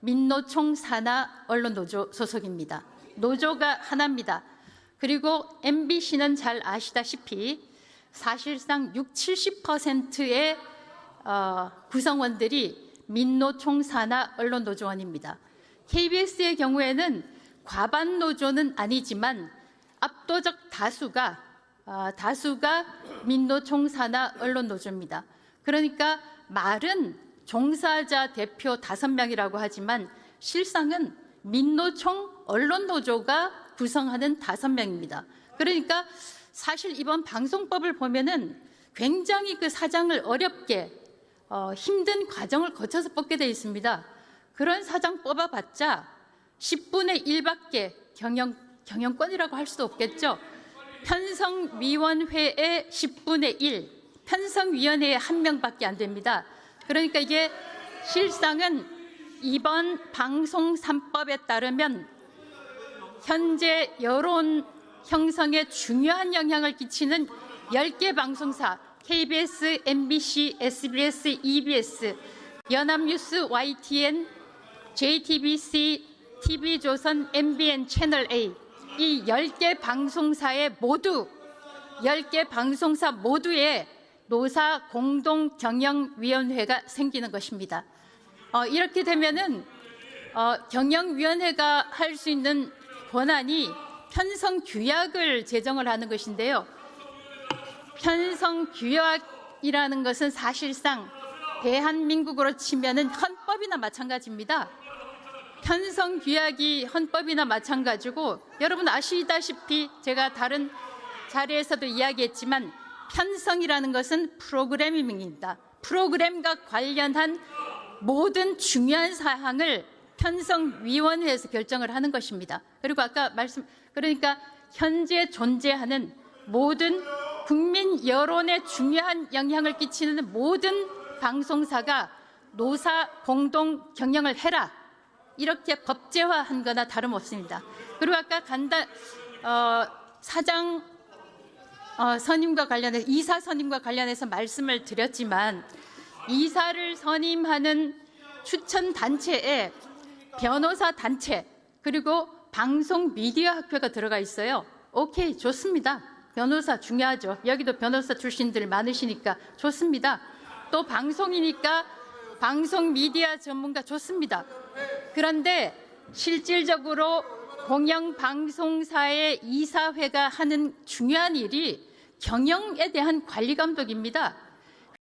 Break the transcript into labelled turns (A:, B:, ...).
A: 민노총 산하 언론노조 소속입니다. 노조가 하나입니다. 그리고 MBC는 잘 아시다시피 사실상 6, 70%의 어, 구성원들이 민노총 산하 언론노조원입니다. KBS의 경우에는 과반 노조는 아니지만 압도적 다수가 아, 다수가 민노총 산하 언론노조입니다. 그러니까 말은 종사자 대표 다섯 명이라고 하지만 실상은 민노총 언론노조가 구성하는 다섯 명입니다. 그러니까 사실 이번 방송법을 보면은 굉장히 그 사장을 어렵게 어, 힘든 과정을 거쳐서 뽑게 되어 있습니다. 그런 사장 뽑아봤자 10분의 1밖에 경영, 경영권이라고 할 수도 없겠죠. 편성위원회의 10분의 1, 편성위원회에 한 명밖에 안 됩니다. 그러니까 이게 실상은 이번 방송 3법에 따르면 현재 여론 형성에 중요한 영향을 끼치는 10개 방송사 KBS, MBC, SBS, EBS, 연합뉴스, YTN, JTBC, TV조선, MBN, 채널A 이 10개 방송사의 모두 10개 방송사 모두에 노사 공동 경영위원회가 생기는 것입니다. 어, 이렇게 되면은 어, 경영위원회가 할 수 있는 권한이 편성 규약을 제정을 하는 것인데요. 편성 규약이라는 것은 사실상 대한민국으로 치면은 헌법이나 마찬가지입니다. 편성 규약이 헌법이나 마찬가지고 여러분 아시다시피 제가 다른 자리에서도 이야기했지만 편성이라는 것은 프로그래밍입니다. 프로그램과 관련한 모든 중요한 사항을 편성위원회에서 결정을 하는 것입니다. 그리고 아까 말씀 그러니까 현재 존재하는 모든 국민 여론에 중요한 영향을 끼치는 모든 방송사가 노사 공동 경영을 해라 이렇게 법제화한 거나 다름없습니다. 그리고 아까 간단 어, 사장 어, 선임과 관련해서 이사 선임과 관련해서 말씀을 드렸지만 이사를 선임하는 추천 단체에 변호사 단체 그리고 방송 미디어 학회가 들어가 있어요. 오케이 좋습니다. 변호사 중요하죠. 여기도 변호사 출신들 많으시니까 좋습니다. 또 방송이니까 방송 미디어 전문가 좋습니다. 그런데 실질적으로 공영방송사의 이사회가 하는 중요한 일이 경영에 대한 관리 감독입니다.